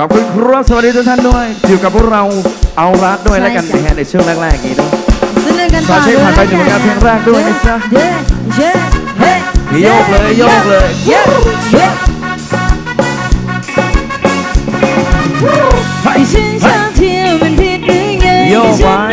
ขอบคุณครับสวัสดีทุกท่านด้วย อยู่กับพวกเราเอารัดด้วยแล้วกันใช่นะจ้ะฮะในช่วงแรกๆนี้ด้วยสนุกกันต่อสาวเช็คผ่านไปถึงงานเพลงแรกด้วยนะจ๊ะเย้เย้เฮ้โยกเลยโยกเลยเย้เย้ที่ฉันชอบเที่ยวมันผิดหรือไงโยกที่ไว้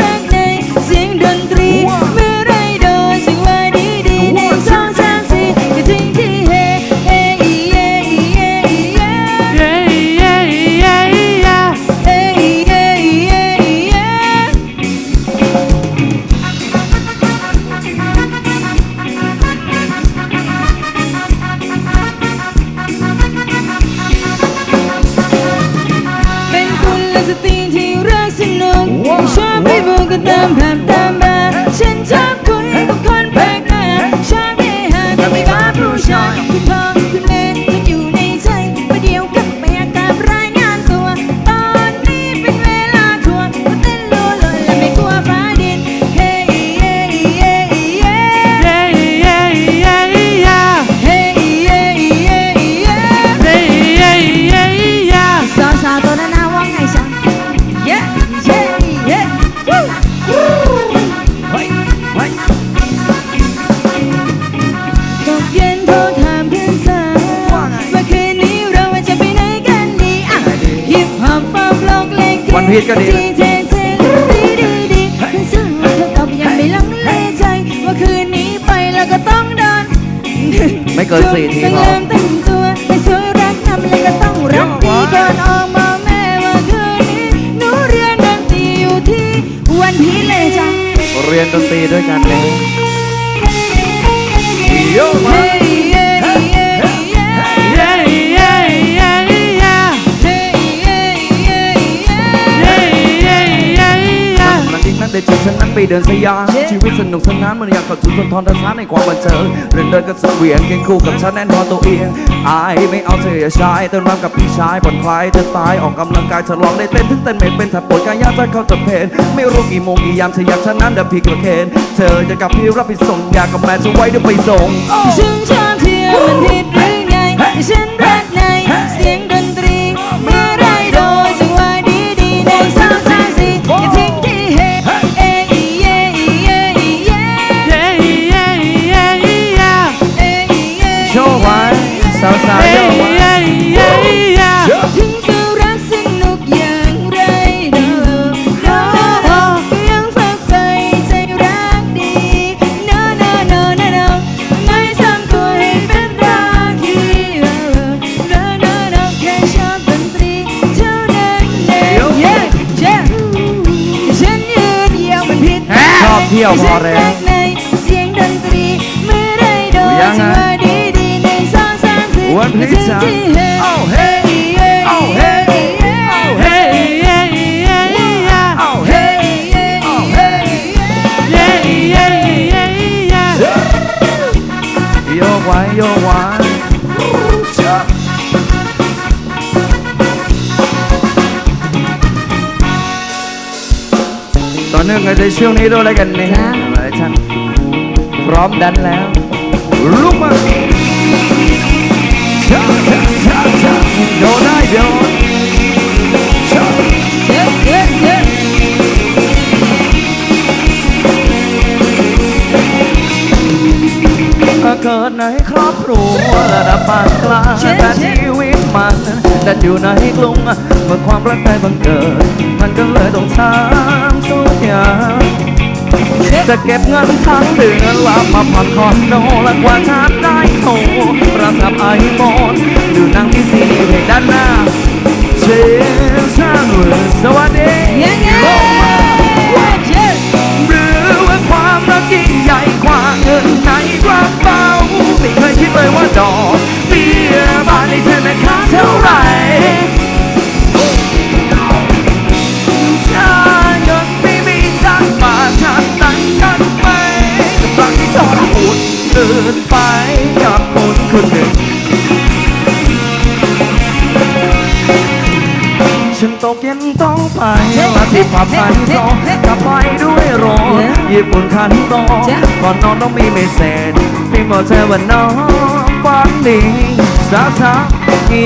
ไปบุกกันตามผับตามบาฉันชอบคุยกับคนแปลกหน้าชอบเฮฮากับไม่บ้าผู้ชายคุณพ่อคุณแม่มันอยู่ในใจประเดี๋ยวกับแม่กับรายงานตัว ตอนนี้เป็นเวลาทัวร์ก็เต้นโลโลยและไม่กลัวฟ้าดินเฮ้ยเฮ้ยเฮ้ยเฮ้ยเย้เย้เย้เย้เฮ้ยเฮ้ยเฮ้ยเฮ้เย้เย้เย้สาวสาวตัวนั้นนะว่าไงจ๊ะ ล้วก็ต้องโดนไม่เกินสี่ทีต้องพอเริ่มแต่งตัวให้สวยรักนำแล้วก็ต้องรักดีก่อนออกมาแม่ว่าคืนนี้หนูเรียนดนตรีอยู่ที่วันพีชเลยจ้ะเรียนดนตรีด้วยกันเลยโยกมา ไปเดินสยามเย้ชีวิตสนุกสนานมันอยากเข้าสู่สนทรทศานในความบันเทิงเดินเดินกันสุดเหวียงเคียงคู่กับฉันแน่นอนตัวเองอายไม่เอาเธออย่าชายเต้นรำกับพี่ชายผ่อนคลายเธอตายออกกำลังกายเธอลองได้เต้นถึงเต้นไม่เป็นถ้าปวดกายยากจะเข้าจะเพนไม่รู้กี่โมงกี่ยามเธออยากฉันนั้นเดินพี่กระเคนเธอจะกลับพี่รับพี่ส่งอยากกับแม่จะไว้เดี๋ยวไปส่งฉันชอบเที่ยวมันผิดหรือไงฉันรักในเสียงดน เย้เอ้าเฮ้เอ้าเฮ้เย้เย้เย้เย้โยกไว้โยกไว้ต่อเนื่องกันในช่วงนี้ด้วยแล้วกันนะฮะท่านพร้อมดันแล้ว โดนได้โดนเย้เย้เย้เกิดในครอบครัวระดับปานกลางแต่ชีวิตมันดันอยู่ในกรุงเมื่อความรักได้บังเกิด มันก็เลยต้องทำทุกอย่างจะเก็บเงินทั้งเดือนลามาผ่อนคอนโดและกว่าจะได้ โทรประสับไอโฟนดูหนังที่ซีเพลงด้านหน้าเชนช่างเรือสวัสดีเย้เย้ลงมาเย้หรือว่าความรักยิ่งใหญ่กว่าเงินในกระเป๋าไม่เคยคิดเลยว่าดอก ผับไปสองกลับไปด้วยรถญี่ปุ่นคันโตก่อนนอนต้องมีเมสเซจพิมพ์บอกเธอว่าน้องฝันดีสาวสาว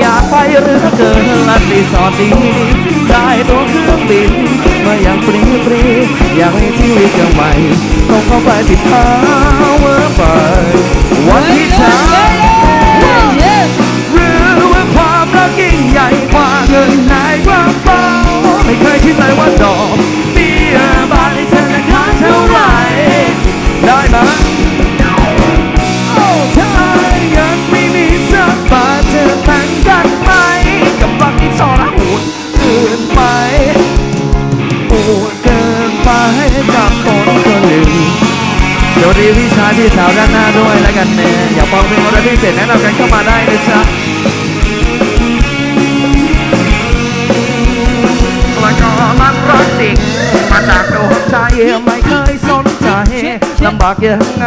อยากไปหรือเกินลันรีสอร์ทดีได้ตัวเครื่องบินมาอย่างฟรีฟรีอยากให้ชีวิตยังใหม่ต้องเข้าไปติดเท้าเวอร์ไปวันที่เธอ เคยคิดเลยว่าดอกเบี้ยบาทในธนาคารเท่าไหร่ ได้ไหมโอ้ถ้ายังไม่มีสักบาทเธอแต่งกันไหมกับรักที่ทรหดเกินไปโหดเกินไปกับคนคนหนึ่งสวัสดีพี่ชายพี่สาวด้านหน้าด้วยแล้วกันเนี่ยอยากฟังเพลงอะไรพิเศษแนะนำกันเข้ามาได้นะจ๊ะำบากยังไง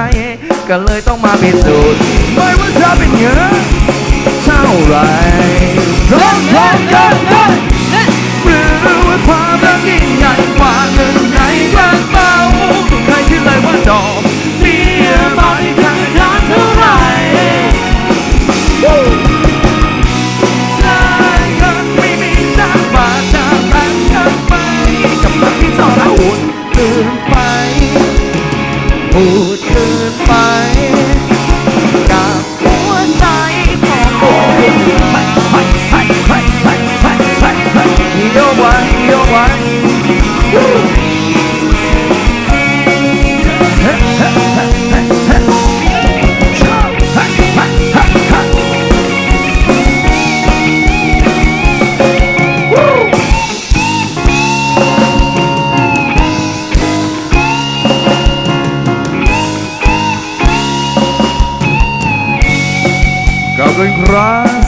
ก็เลยต้องมาพิสูจน์ไม่ว่าจะเป็นเงินเท่าไรร้องร้องร้องร้องหรือว่าความรักยิ่งใหญ่กว่าเงินในกระเป๋าใครคิดเลยว่าดอกเบี้ยบาทที่ธนาคารเท่าไร่ถ้านไม่มีสักบาทจะแบ่งกันไปกับรักที่ทรหดเกินไป put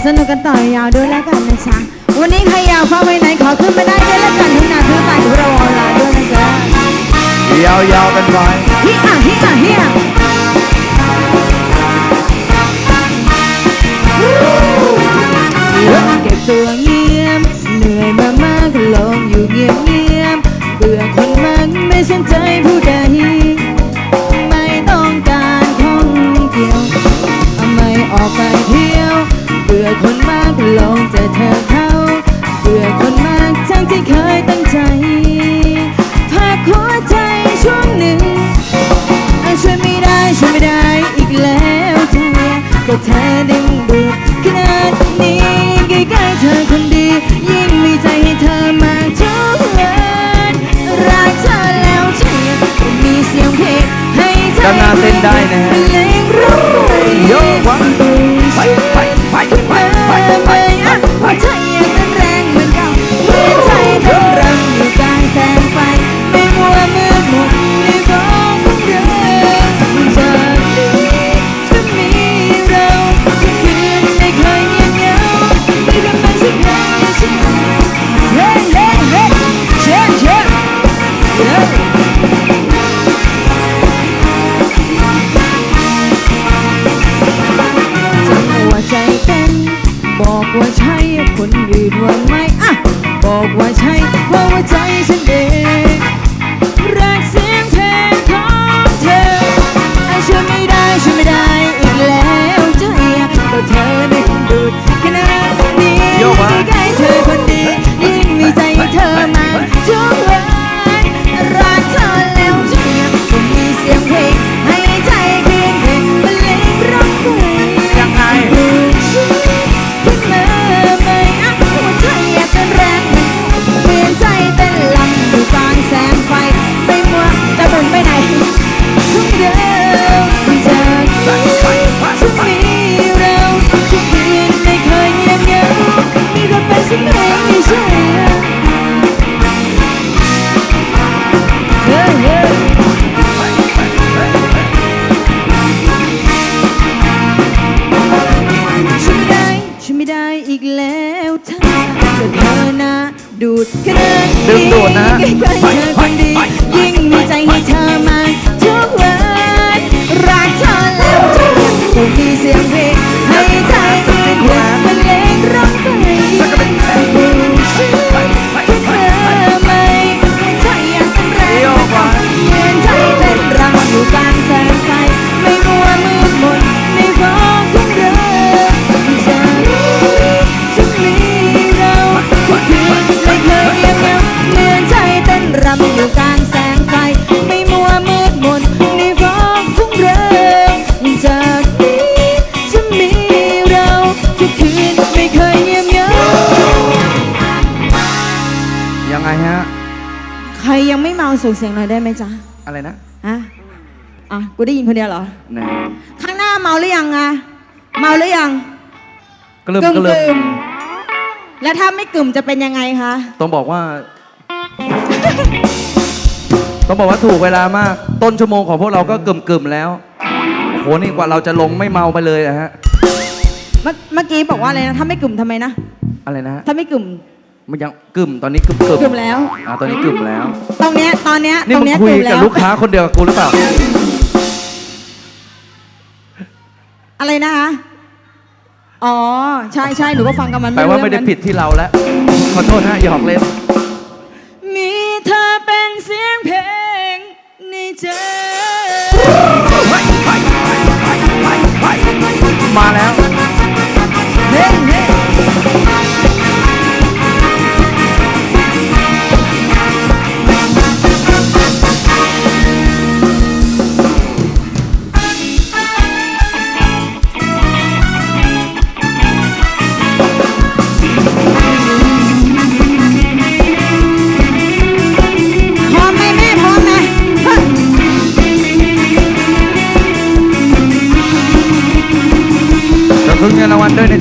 สนุกกันต่อยาวด้วยแล้วกันนะจ๊ะวันนี้ใครอยากฟังเพลงไหนขอขึ้นมาได้ด้วยแล้วกันทุกนาทุกตาทุกเราออนไลน์ด้วยนะจ๊ะยาวๆกันไปฮิอะฮิอะฮิอะเก็บตัวเงียบเหนื่อยมามากก็ลงอยู่เงียบเงียบๆเบื่อคนมันไม่สนใจผู้ใด อคนมากลงจะเธอเขาเบื่อคนมากทั้งที่เคยตั้งใจพักหัวใจช่วงหนึ่งอ่ช่วยไม่ได้ช่วยไม่ได้อีกแล้วเธอก็เธอ One. was ดูดขนาดดึนี้งดูดนะใกล้ๆเธอคนดียิ่งมีใจให้เธอมาทุก ส่งเสียงหน่อยได้ไหมจ๊ะอะไรนะฮะอะกูได้ยินคนเดียวเหรอ นะข้างหน้าเมาหรือยังอะเมาหรือยังก็เริ่มกึ่มก็เริ่กึ่มมแล้วถ้าไม่กึ่มจะเป็นยังไงคะต้องบอกว่า ต้องบอกว่าถูกเวลามาก ต้นชั่วโมงของพวกเราก็กึ่มกึ่มๆแล้วโหนี่กว่าเราจะลงไม่เมาไปเลยนะฮะเมื่อเมื่อกี้บอกว่าอะไรนะถ้าไม่กึ่มทำไมนะอะไรนะฮะถ้าไม่กึ่ม มันยังกึ่มตอนนี้กึ่มกึ่มกึ่มแล้ว อ่าตอนนี้กึ่มแล้ว ตรงเนี้ยตอนเนี้ยนี่ตรมึงงเนี้ยคุยกึ่มแล้กับว ลูกค้าคนเดียวกับกูหรือเปล่า อะไรนะคะ อ๋อ ใช่ใช่หนูก็ฟังกับมันแปลว่าไม่ได้เรื่องนั้นผิดที่เราแล้ว ขอโทษนะหยอกเล่น มีเธอเป็นเสียงเพลงในใจ มาแล้ว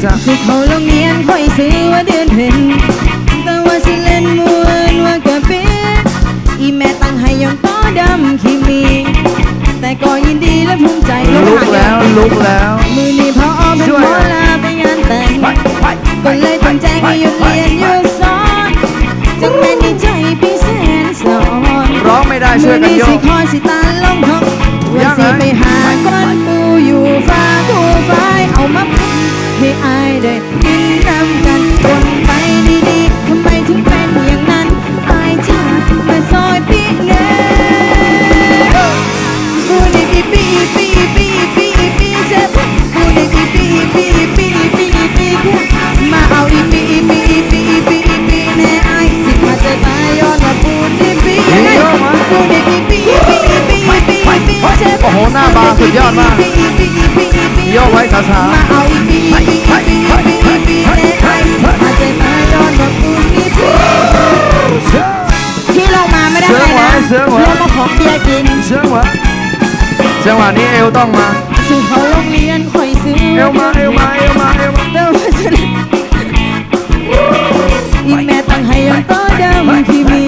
รางวัลด้วยนะจ๊ะสิเขาโรงเรียนคอยซื้อว่าเดือนเพ็ญแต่ว่าสิเล่นมวนว่ากะเป็นอีแม่ตั้งให้ยองต้อดำขีมี แต่ก็ยินดีและภูมิใจลุกแล้วลุกแล้ว มือนี้พออเป็นช่วยหมอลาไปงานแต่งก็เลยต้องแจ้งให้หยุดเรียนหยุดสอนจังแม่นดีใจพี่แสนสอนร้องไม่ได้ช่วยกันโยมือสิกคอยสิตาลงท้องว่าสิไปหาก้อนปูอยู่ฟ้ากูฟ้ายเอามาพัน ให้อายได้กินน้ำกันวนไปดีๆทำไมถึงเป็นอย่างนั้นอายจ้ามาซอยปีเน่กูนี่ปีปีปีปีปีปีเจ็บกูนี่ปีปีปีปีปีปีมาเอาอีปีปีปีปีปีแน่อายสิมาจะตายย้อนว่าปูนี่ปียัง โอ้โห หน้าบางสุดยอดมากโยกไว้สาวมาเอาอีปีปีปีปีปีแน่อายสิมาจะตายย้อนว่าปูนี่ปีๆที่เรามาไม่ได้เสือหวานะเสือหวาเรามาของเบียร์กินเชื่อวะจังหวะนี้เอวต้องมาซื้อเขาโรงเรียนคอยซื้อเอวมาเอวมาเอวมาเอวมาแต่ว่าฉันอีแม่ตั้งให้ยังต่อเดิมที่มี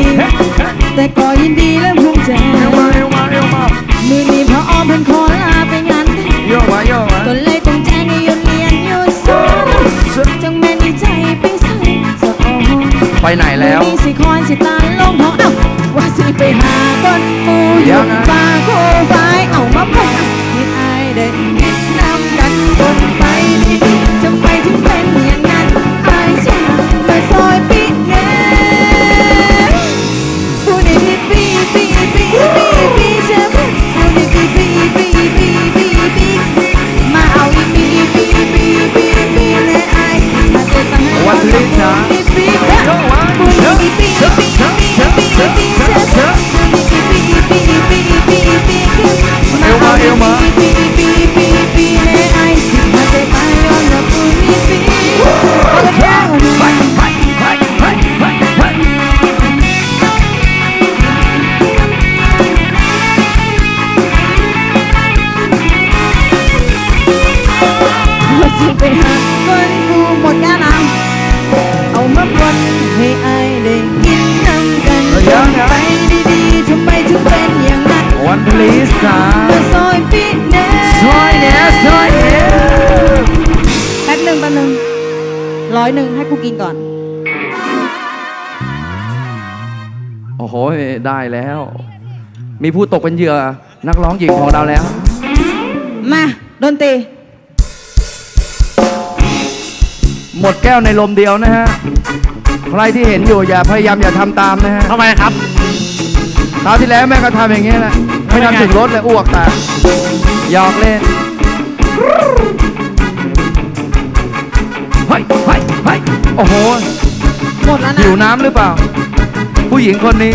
แต่ก็ยินดีและ ไปไหนแล้ว มีสิคอยสิตาลงหองเอ้า ได้แล้ว มีผู้ตกเป็นเหยื่อนักร้องหญิงของเราแล้ว มาดนตรีหมดแก้วในลมเดียวนะฮะ ใครที่เห็นอยู่อย่าพยายามอย่าทำตามนะฮะทำไมครับคราวที่แล้วแม่ก็ทำอย่างเงี้ยแหละไม่ทำถึงรถเลยอ้วกแต่หยอกเล่นเฮ้ยเฮ้ยเฮ้ยโอ้โหหมดแล้วนะหิวน้ำหรือเปล่า ผู้หญิงคนนี้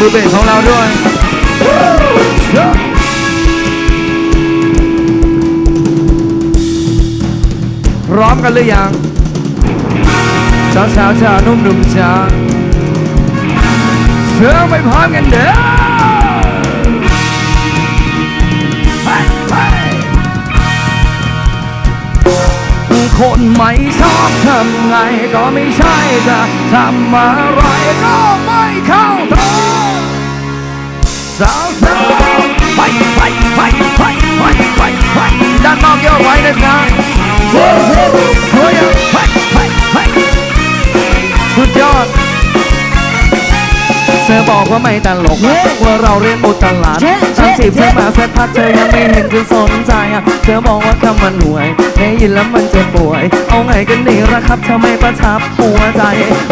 มือเบสของเราด้วย มกันหรือยังสาวสาวๆจ้านุ่มหนุ่มๆจ้าเชื่อไม่พร้อมกันเด้อคนไม่ชอบทำไงก็ไม่ใช่จะทำอะไรก็ไม่เข้าตาสาวสาวๆไปไปไปไปไปไปไปด้านนอกเยอะไว้นะครับโอ้โหสวยอะ สุดยอด ธอบอกว่าไม่ตลกอะว่าเราเรียนอุตลาดเจ๊เจ๊ตั้งจีบเธอมาสักพักเธอยังไม่เห็นจะสนใจอะเธอบอกว่าคำมันหน่วยได้ยินแล้วมันจะป่วย เอาไงกันดีละครับเธอไม่ประทับหัวใจ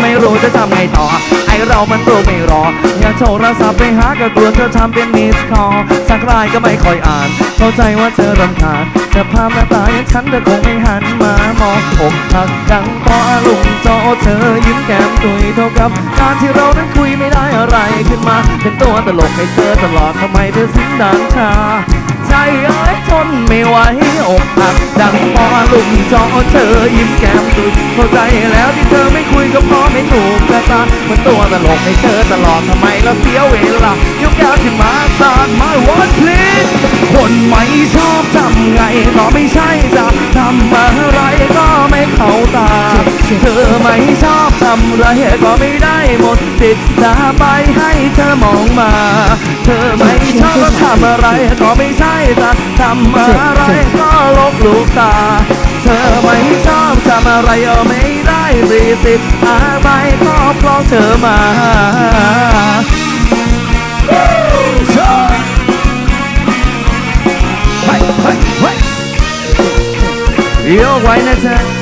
ไม่รู้จะทำไงต่อ ไอเรามันตัวไม่รอ อยากโทรศัพท์ไปหาก็กลัวเธอทำเป็นมิสคอลสักรายก็ไม่ค่อยอ่าน เข้าใจว่าเธอรำคาญสภาพหน้าตาอย่างฉันเธอคงไม่หันมามองอกหักดังเพราะอารมณ์โจ เธอยิ้มแก้มตุยเท่ากับการที่เรานั้นคุยไม่ได้อะไรขึ้นมา เป็นตัวตลกให้เธอตลอดทำไมเธอสิ้นดังชาใจเอ้ยทนไม่ไหวอกหักดังพอลุมจอเธอยิ้มแก้มตุยเข้าใจแล้วที่เธอไม่คุยก็เพราะไม่ถูกชะตาเหมือนตัวตลกให้เธอตลอดทำไมเราเสียเวลายกแก้วขึ้นมาสาดมาวันพลิกคนไม่ชอบทำไงก็ไม่ใช่จะทำอะไรก็ไม่เข้าตาเธอไม่ชอบทำอะไรก็ไม่ได้หมดสิทธิ์จะไปให้เธอมองมา เธอไม่ชอบทำอะไรก็ไม่ใช่จะทำอะไรก็ลบลูกตา เธอไม่ชอบทำอะไรก็ไม่ได้สิสิทธิ์อะไรก็เพราะเธอมาเฮ้ยฮ้ยเฮ้ยโยกไว้นะเธอเล่นไป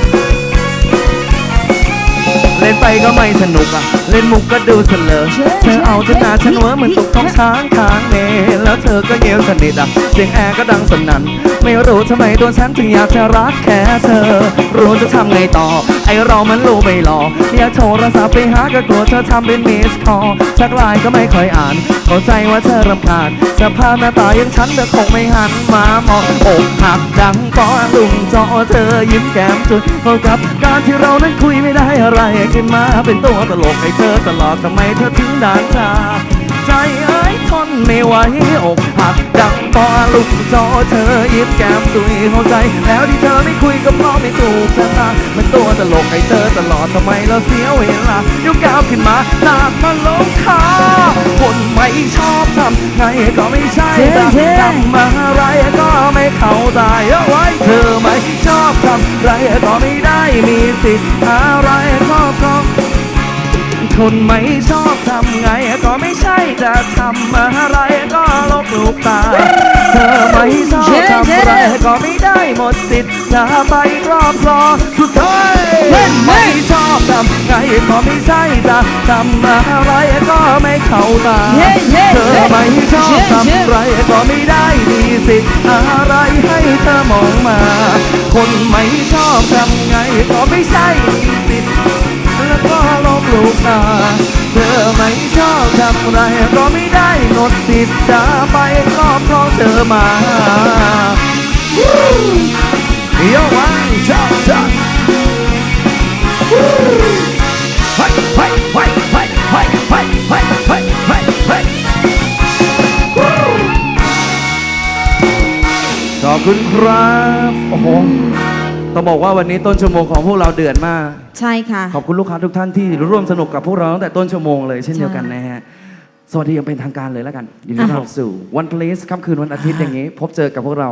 ก็ไม่สนุกอะ เล่นมุกก็ดูเสลอเธอเอาจนหน้าฉันเวอเหมือนตกท้องช้างทางเนแล้วเธอก็เงียวสนิทอะ เสียงแอร์ก็ดังสนั่น ไม่รู้ทำไมตัวฉันถึงอยากจะรักแค่เธอ รู้จะทำไงต่อ ไอเรามันรู้ไม่หลออยากโทรศัพท์ไปหาก็กลัวเธอทำเป็นมิสคอลชักไลน์ก็ไม่ค่อยอ่าน เข้าใจว่าเธอรำคาญสภาพหน้าตาย่างฉันเธอคงไม่หันมามองอกหักดังปอลุงจอเธอยิ้มแก้มจุดเท่ากับการที่เรานั้นคุยไม่ได้อะไรขึ้นมาเป็นตัวตลกให้เธอตลอดทำไมเธอถึงด่านชาใจเอ้ยทนไม่ไหวอกหักดังปอลุกจอเธอยิ้มแก้มตุยเข้าใจ แล้วที่เธอไม่คุยก็เพราะไม่ถูกชะตามันตัวตลกให้เธอตลอดทำไมเราเสียเวลายกก้าวขึ้นมาลากมาลงคาคนไม่ชอบทำไงก็ไม่ใช่จะทำอะไรก็ไม่เข้าใจเอาไว้เธอไม่ชอบทำไรก็ไม่ได้ สิทธิ์อะไรก็เพรองคนไม่ชอบทำไงก็ไม่ใช่จะทำอะไรก็ลบลูกตา เธอไม่ชอบทำอะไรก็ไม่ได้หมดสิทธิ์จะไปครอบครองสุดท้าย ไม่ชอบทำไงก็ไม่ใช่จะทำอะไรก็ไม่เข้าตาเธอไม่ชอบทำไรก็ไม่ได้มีสิทธิ์อะไรให้เธอมองมา คนไม่ชอบทำไงก็ไม่ใช่มีสิทธิ์แล้วก็ลบลูกตาเธอไม่ชอบทำไรก็ไม่ได้หมดสิทธิ์จะไปก็เพราะเธอมาโยกว้ช ขอบคุณครับ โอ้โห ต้องบอกว่าวันนี้ต้นชั่วโมงของพวกเราเดือดมาก ใช่ค่ะ ขอบคุณลูกค้าทุกท่านที่ร่วมสนุกกับพวกเราตั้งแต่ต้นชั่วโมงเลยเช่นเดียวกันนะฮะ สวัสดีอย่างเป็นทางการเลยแล้วกันยินดีต้อนรับสู่วันเพลสค่ำคืนวันอาทิตย์อย่างนี้ พบเจอกับพวกเรา